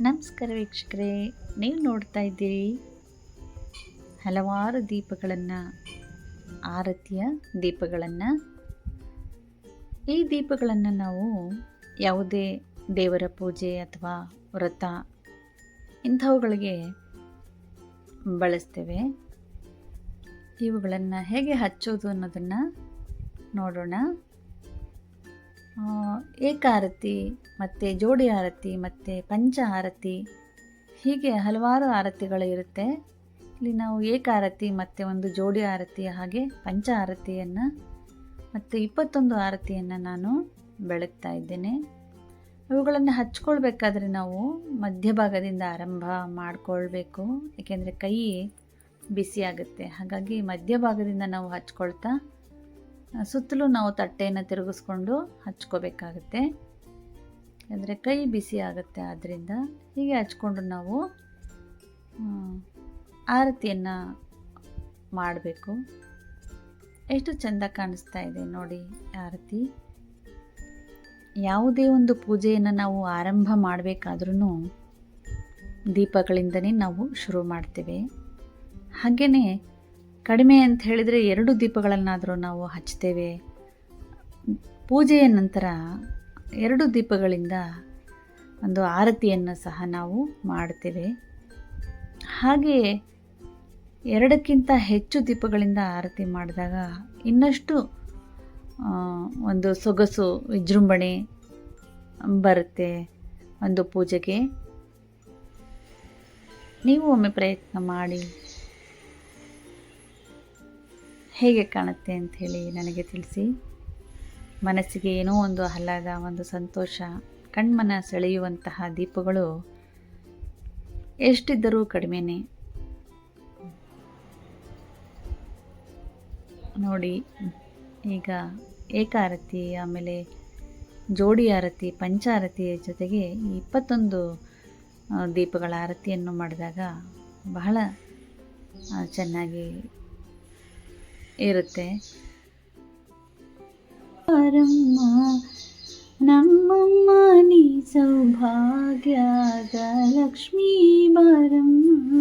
ನಮಸ್ಕಾರ ವೀಕ್ಷಕರೇ, ನೀವು ನೋಡ್ತಾ ಇದ್ದೀರಿ ಹಲವಾರು ದೀಪಗಳನ್ನು, ಆರತಿಯ ದೀಪಗಳನ್ನು. ಈ ದೀಪಗಳನ್ನು ನಾವು ಯಾವುದೇ ದೇವರ ಪೂಜೆ ಅಥವಾ ವ್ರತ ಇಂಥವುಗಳಿಗೆ ಬಳಸ್ತೇವೆ. ಇವುಗಳನ್ನು ಹೇಗೆ ಹಚ್ಚೋದು ಅನ್ನೋದನ್ನು ನೋಡೋಣ. ಏಕಾರತಿ ಮತ್ತು ಜೋಡಿ ಆರತಿ ಮತ್ತು ಪಂಚ ಆರತಿ, ಹೀಗೆ ಹಲವಾರು ಆರತಿಗಳು ಇರುತ್ತೆ. ಇಲ್ಲಿ ನಾವು ಏಕಾರತಿ ಮತ್ತು ಒಂದು ಜೋಡಿ ಆರತಿ ಹಾಗೆ ಪಂಚ ಆರತಿಯನ್ನು ಮತ್ತು ಇಪ್ಪತ್ತೊಂದು ಆರತಿಯನ್ನು ನಾನು ಬೆಳಗ್ತಾ ಇದ್ದೇನೆ. ಅವುಗಳನ್ನು ಹಚ್ಕೊಳ್ಬೇಕಾದ್ರೆ ನಾವು ಮಧ್ಯಭಾಗದಿಂದ ಆರಂಭ ಮಾಡಿಕೊಳ್ಬೇಕು. ಏಕೆಂದರೆ ಕೈ ಬಿಸಿಯಾಗುತ್ತೆ. ಹಾಗಾಗಿ ಮಧ್ಯಭಾಗದಿಂದ ನಾವು ಹಚ್ಕೊಳ್ತಾ ಸುತ್ತಲೂ ನಾವು ತಟ್ಟೆಯನ್ನು ತಿರುಗಿಸ್ಕೊಂಡು ಹಚ್ಕೋಬೇಕಾಗತ್ತೆ. ಅಂದರೆ ಕೈ ಬಿಸಿ ಆಗುತ್ತೆ ಆದ್ದರಿಂದ ಹೀಗೆ ಹಚ್ಕೊಂಡು ನಾವು ಆರತಿಯನ್ನು ಮಾಡಬೇಕು. ಎಷ್ಟು ಚೆಂದ ಕಾಣಿಸ್ತಾ ಇದೆ ನೋಡಿ ಆರತಿ. ಯಾವುದೇ ಒಂದು ಪೂಜೆಯನ್ನು ನಾವು ಆರಂಭ ಮಾಡಬೇಕಾದ್ರೂ ದೀಪಗಳಿಂದನೇ ನಾವು ಶುರು ಮಾಡ್ತೇವೆ. ಹಾಗೆಯೇ ಕಡಿಮೆ ಅಂತ ಹೇಳಿದರೆ ಎರಡು ದೀಪಗಳನ್ನಾದರೂ ನಾವು ಹಚ್ತೇವೆ ಪೂಜೆಯ ನಂತರ ಎರಡು ದೀಪಗಳಿಂದ ಒಂದು ಆರತಿಯನ್ನು ಸಹ ನಾವು ಮಾಡ್ತೇವೆ ಹಾಗೆಯೇ ಎರಡಕ್ಕಿಂತ ಹೆಚ್ಚು ದೀಪಗಳಿಂದ ಆರತಿ ಮಾಡಿದಾಗ ಇನ್ನಷ್ಟು ಒಂದು ಸೊಗಸು, ವಿಜೃಂಭಣೆ ಬರುತ್ತೆ ಒಂದು ಪೂಜೆಗೆ. ನೀವು ಒಮ್ಮೆ ಪ್ರಯತ್ನ ಮಾಡಿ. ಹೇಗೆ ಕಾಣುತ್ತೆ ಅಂಥೇಳಿ ನನಗೆ ತಿಳಿಸಿ. ಮನಸ್ಸಿಗೆ ಏನೋ ಒಂದು ಆಹ್ಲಾದ, ಒಂದು ಸಂತೋಷ, ಕಣ್ಮನ ಸೆಳೆಯುವಂತಹ ದೀಪಗಳು ಎಷ್ಟಿದ್ದರೂ ಕಡಿಮೆನೇ. ನೋಡಿ, ಈಗ ಏಕಾರತಿ, ಆಮೇಲೆ ಜೋಡಿ ಆರತಿ, ಪಂಚಾರತಿಯ ಜೊತೆಗೆ ಈ ಇಪ್ಪತ್ತೊಂದು ದೀಪಗಳ ಆರತಿಯನ್ನು ಮಾಡಿದಾಗ ಬಹಳ ಚೆನ್ನಾಗಿ ಇರುತ್ತೆ ಬಾರಮ್ಮ ನಮ್ಮಮ್ಮ ನೀ ಸೌಭಾಗ್ಯದ ಲಕ್ಷ್ಮೀ ಬಾರಮ್ಮ